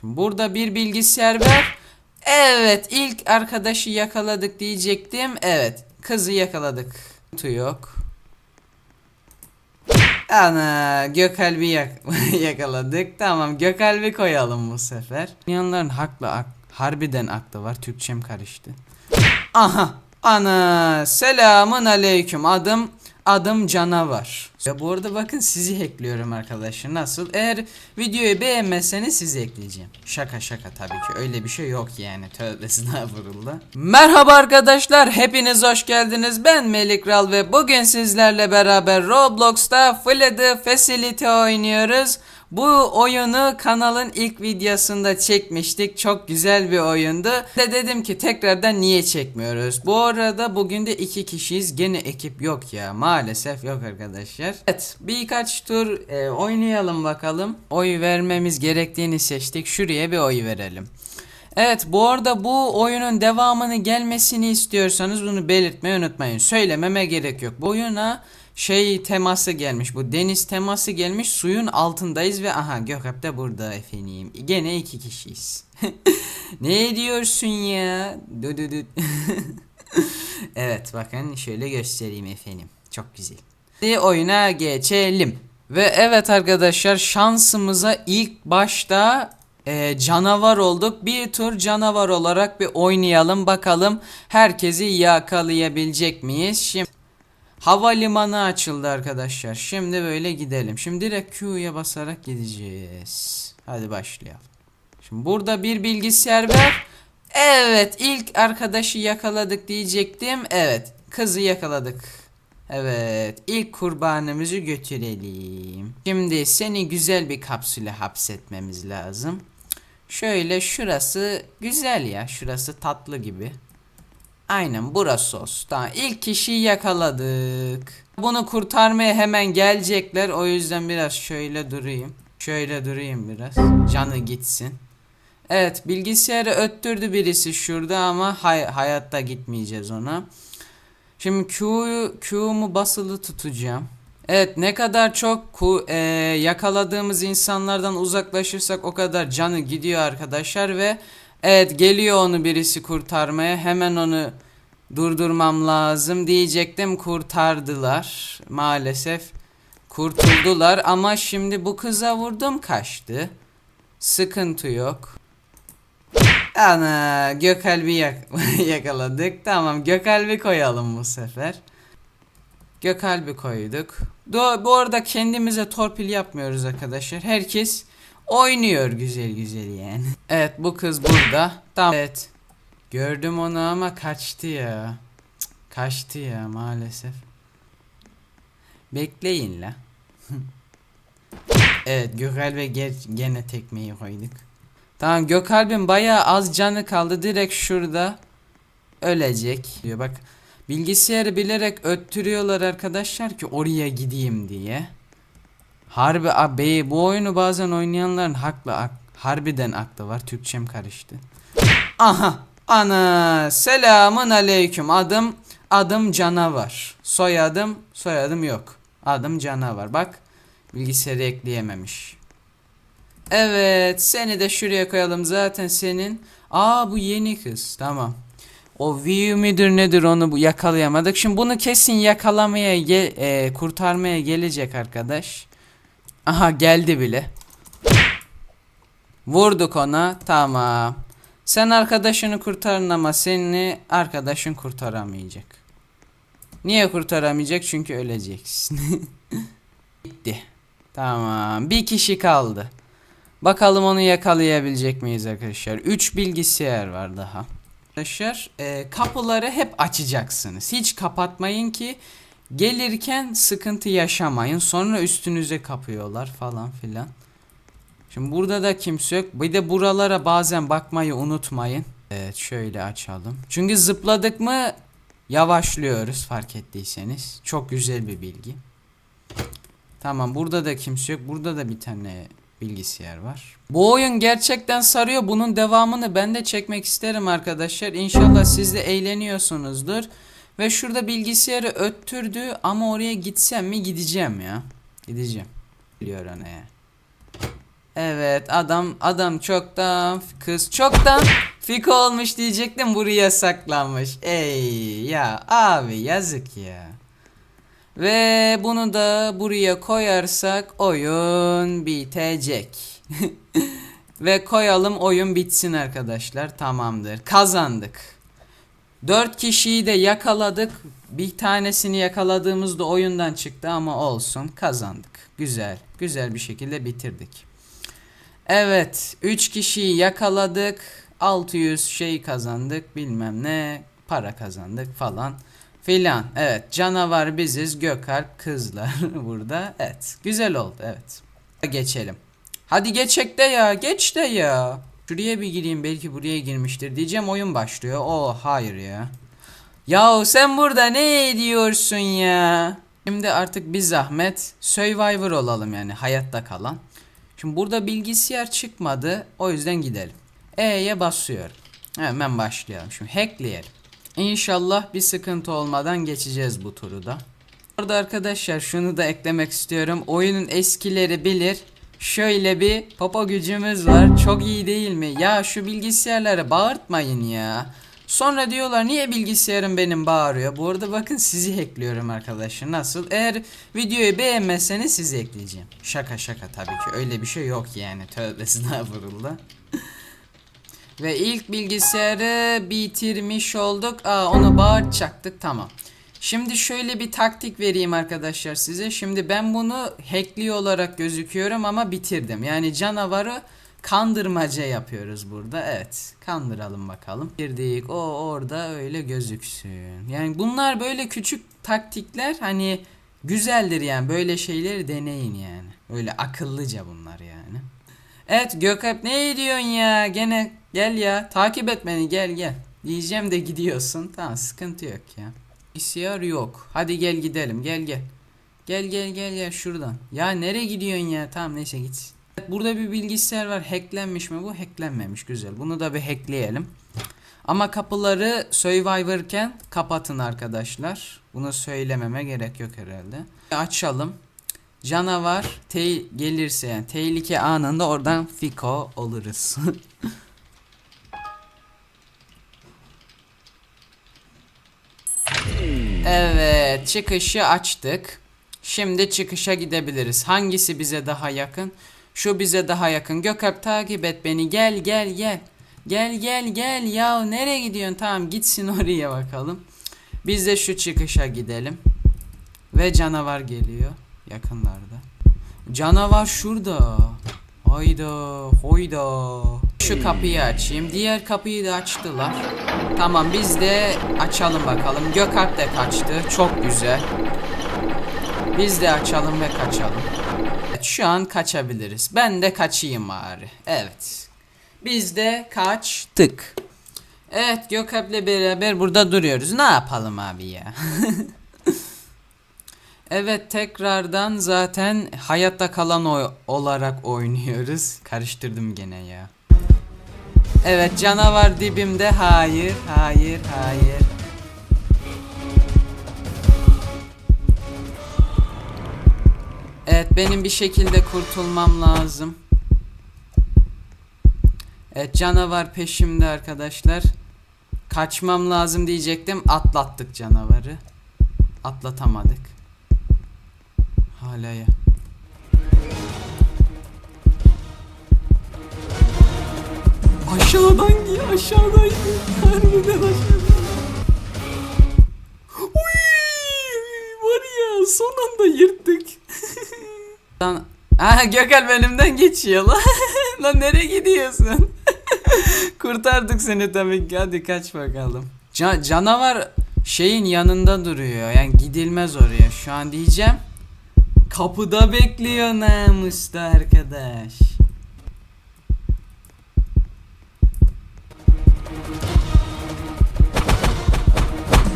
Şimdi burada bir bilgisayar var. Evet ilk arkadaşı yakaladık diyecektim. Evet kızı yakaladık. Kutu yok. Ana Gökalp'i yak yakaladık. Tamam Gökalp'i koyalım bu sefer. Yanların haklı ak harbiden aklı var. Türkçem karıştı. Aha ana selamın aleyküm adım adım canavar. Ya bu arada bakın sizi ekliyorum arkadaşlar nasıl eğer videoyu beğenmezseniz sizi ekleyeceğim. Şaka şaka tabii ki öyle bir şey yok yani tövbe estağfurullah. Merhaba arkadaşlar hepiniz hoş geldiniz ben Melik Ral ve bugün sizlerle beraber Roblox'ta Flood Facility oynuyoruz. Bu oyunu kanalın ilk videosunda çekmiştik. Çok güzel bir oyundu. De dedim ki tekrardan niye çekmiyoruz? Bu arada bugün de iki kişiyiz. Gene ekip yok ya. Maalesef yok arkadaşlar. Evet birkaç tur e, oynayalım bakalım. Oy vermemiz gerektiğini seçtik. Şuraya bir oy verelim. Evet bu arada bu oyunun devamını gelmesini istiyorsanız bunu belirtmeyi unutmayın. Söylememe gerek yok. Bu oyuna şey teması gelmiş. Bu deniz teması gelmiş. Suyun altındayız ve aha Gökalp de burada efendim. Gene iki kişiyiz. ne diyorsun ya? Du du du. evet bakın şöyle göstereyim efendim. Çok güzel. Şimdi oyuna geçelim. Ve evet arkadaşlar şansımıza ilk başta e, canavar olduk. Bir tur canavar olarak bir oynayalım bakalım herkesi yakalayabilecek miyiz? Şimdi havalimanı açıldı arkadaşlar. Şimdi böyle gidelim. Şimdi direkt Q'ya basarak gideceğiz. Hadi başlayalım. Şimdi burada bir bilgisayar var. Evet ilk arkadaşı yakaladık diyecektim. Evet kızı yakaladık. Evet ilk kurbanımızı götürelim. Şimdi seni güzel bir kapsüle hapsetmemiz lazım. Şöyle şurası güzel ya şurası tatlı gibi. Aynen burası olsun. Tamam ilk kişiyi yakaladık. Bunu kurtarmaya hemen gelecekler. O yüzden biraz şöyle durayım. Şöyle durayım biraz. Canı gitsin. Evet bilgisayarı öttürdü birisi şurada ama hay- hayatta gitmeyeceğiz ona. Şimdi Q'yu Q'mu basılı tutacağım. Evet ne kadar çok ku, e, yakaladığımız insanlardan uzaklaşırsak o kadar canı gidiyor arkadaşlar ve evet geliyor onu birisi kurtarmaya hemen onu durdurmam lazım diyecektim kurtardılar maalesef kurtuldular ama şimdi bu kıza vurdum kaçtı sıkıntı yok Ana Gökalp'i yak yakaladık. Tamam Gökalp'i koyalım bu sefer. Gökalp'i koyduk. Do bu arada kendimize torpil yapmıyoruz arkadaşlar. Herkes oynuyor güzel güzel yani. Evet bu kız burada. Tamam. Evet. Gördüm onu ama kaçtı ya. Kaçtı ya maalesef. Bekleyin la. evet Gökalp'e ge- gene tekmeyi koyduk. Tamam Gökalp'in bayağı az canı kaldı. Direkt şurada ölecek. Diyor bak bilgisayarı bilerek öttürüyorlar arkadaşlar ki oraya gideyim diye. Harbi abi bu oyunu bazen oynayanların haklı ak- harbiden aklı var. Türkçem karıştı. Aha ana selamın aleyküm adım adım canavar. Soyadım soyadım yok. Adım canavar. Bak bilgisayarı ekleyememiş. Evet seni de şuraya koyalım zaten senin. Aa bu yeni kız tamam. O view midir nedir onu yakalayamadık. Şimdi bunu kesin yakalamaya ge- e, kurtarmaya gelecek arkadaş. Aha geldi bile. Vurduk ona tamam. Sen arkadaşını kurtarın ama seni arkadaşın kurtaramayacak. Niye kurtaramayacak? Çünkü öleceksin. Bitti. Tamam. Bir kişi kaldı. Bakalım onu yakalayabilecek miyiz arkadaşlar? 3 bilgisayar var daha. Arkadaşlar e, kapıları hep açacaksınız. Hiç kapatmayın ki gelirken sıkıntı yaşamayın. Sonra üstünüze kapıyorlar falan filan. Şimdi burada da kimse yok. Bir de buralara bazen bakmayı unutmayın. Evet şöyle açalım. Çünkü zıpladık mı yavaşlıyoruz fark ettiyseniz. Çok güzel bir bilgi. Tamam burada da kimse yok. Burada da bir tane bilgisayar var. Bu oyun gerçekten sarıyor. Bunun devamını ben de çekmek isterim arkadaşlar. İnşallah siz de eğleniyorsunuzdur. Ve şurada bilgisayarı öttürdü ama oraya gitsem mi gideceğim ya. Gideceğim. Biliyor ona ya. Evet adam adam çoktan kız çoktan fiko olmuş diyecektim buraya saklanmış. Ey ya abi yazık ya. Ve bunu da buraya koyarsak oyun bitecek. Ve koyalım oyun bitsin arkadaşlar. Tamamdır. Kazandık. 4 kişiyi de yakaladık. Bir tanesini yakaladığımızda oyundan çıktı ama olsun kazandık. Güzel. Güzel bir şekilde bitirdik. Evet, 3 kişiyi yakaladık. 600 şey kazandık, bilmem ne, para kazandık falan filan. Evet, canavar biziz, Gökalp kızlar burada. Evet, güzel oldu, evet. Geçelim. Hadi geçek de ya, geç de ya. Şuraya bir gireyim, belki buraya girmiştir diyeceğim, oyun başlıyor. Oo, hayır ya. Yahu sen burada ne ediyorsun ya? Şimdi artık bir zahmet Survivor olalım yani hayatta kalan. Şimdi burada bilgisayar çıkmadı. O yüzden gidelim. E'ye basıyorum. Hemen başlayalım. Şimdi hackleyelim. İnşallah bir sıkıntı olmadan geçeceğiz bu turu da. Orada arkadaşlar şunu da eklemek istiyorum. Oyunun eskileri bilir. Şöyle bir popo gücümüz var. Çok iyi değil mi? Ya şu bilgisayarları bağırtmayın ya. Sonra diyorlar niye bilgisayarım benim bağırıyor. Bu arada bakın sizi hackliyorum arkadaşlar. Nasıl? Eğer videoyu beğenmezseniz sizi ekleyeceğim. Şaka şaka tabii ki. Öyle bir şey yok yani. Tövbe estağfurullah. Ve ilk bilgisayarı bitirmiş olduk. Aa onu bağırtacaktık. Tamam. Şimdi şöyle bir taktik vereyim arkadaşlar size. Şimdi ben bunu hackli olarak gözüküyorum ama bitirdim. Yani canavarı kandırmaca yapıyoruz burada. Evet. Kandıralım bakalım. Girdik. O orada öyle gözüksün. Yani bunlar böyle küçük taktikler hani güzeldir yani. Böyle şeyleri deneyin yani. Öyle akıllıca bunlar yani. Evet Gökalp ne ediyorsun ya? Gene gel ya. Takip et beni gel gel. Diyeceğim de gidiyorsun. Tamam sıkıntı yok ya. İsiyar yok. Hadi gel gidelim. Gel gel. Gel gel gel ya şuradan. Ya nereye gidiyorsun ya? Tamam neyse git. Burada bir bilgisayar var. Hacklenmiş mi bu? Hacklenmemiş. Güzel. Bunu da bir hackleyelim. Ama kapıları Survivor'ken kapatın arkadaşlar. Bunu söylememe gerek yok herhalde. Açalım. Canavar te gelirse yani tehlike anında oradan fiko oluruz. evet çıkışı açtık. Şimdi çıkışa gidebiliriz. Hangisi bize daha yakın? Şu bize daha yakın. Gökalp takip et beni. Gel gel gel. Gel gel gel. Ya nereye gidiyorsun? Tamam gitsin oraya bakalım. Biz de şu çıkışa gidelim. Ve canavar geliyor. Yakınlarda. Canavar şurada. Hayda, hoyda. Şu kapıyı açayım. Diğer kapıyı da açtılar. Tamam biz de açalım bakalım. Gökalp de kaçtı. Çok güzel. Biz de açalım ve kaçalım. Evet, şu an kaçabiliriz. Ben de kaçayım bari. Evet. Biz de kaçtık. Evet Gökalp'le beraber burada duruyoruz. Ne yapalım abi ya? Evet tekrardan zaten hayatta kalan oy olarak oynuyoruz. Karıştırdım gene ya. Evet canavar dibimde. Hayır, hayır, hayır. Evet benim bir şekilde kurtulmam lazım. Evet canavar peşimde arkadaşlar. Kaçmam lazım diyecektim. Atlattık canavarı. Atlatamadık. Hala ya. Aşağıdan gel aşağıdan gel. Harbiden aşağıdan. Uy, var ya son anda yırttık. Lan Aa Gökal benimden geçiyor lan. lan nereye gidiyorsun? Kurtardık seni tabii ki. Hadi kaç bakalım. Ca- canavar şeyin yanında duruyor. Yani gidilmez oraya. Şu an diyeceğim. Kapıda bekliyor namuslu arkadaş.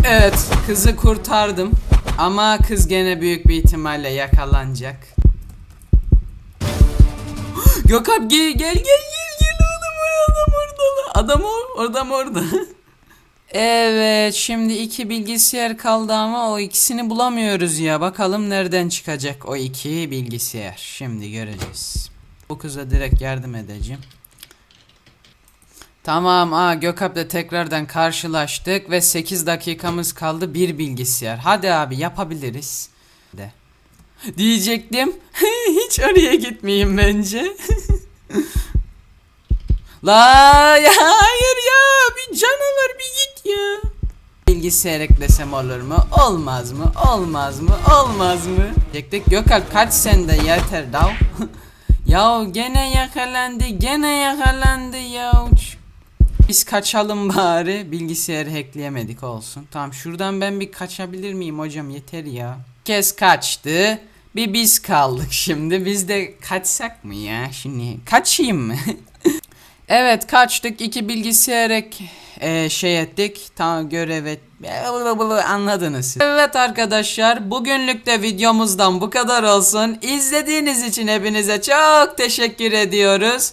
Evet, kızı kurtardım. Ama kız gene büyük bir ihtimalle yakalanacak. Gökalp gel gel gel gel gel oğlum adam orada. Adam o adam orada. evet şimdi iki bilgisayar kaldı ama o ikisini bulamıyoruz ya. Bakalım nereden çıkacak o iki bilgisayar. Şimdi göreceğiz. Bu kıza direkt yardım edeceğim. Tamam aa Gökap'la tekrardan karşılaştık ve 8 dakikamız kaldı bir bilgisayar. Hadi abi yapabiliriz. De. Diyecektim. Hiç oraya gitmeyeyim bence. La ya hayır ya bir canavar bir git ya. Bilgisayar eklesem olur mu? Olmaz mı? Olmaz mı? Olmaz mı? Diyecektik Gökalp kaç sende yeter dav. ya gene yakalandı gene yakalandı ya. Biz kaçalım bari. Bilgisayarı hackleyemedik olsun. Tamam şuradan ben bir kaçabilir miyim hocam yeter ya. Kes kaçtı. Bir biz kaldık şimdi. Biz de kaçsak mı ya şimdi? Kaçayım mı? evet kaçtık. iki bilgisayar e, şey ettik. Tamam görev et. Anladınız. Evet arkadaşlar bugünlük de videomuzdan bu kadar olsun. İzlediğiniz için hepinize çok teşekkür ediyoruz.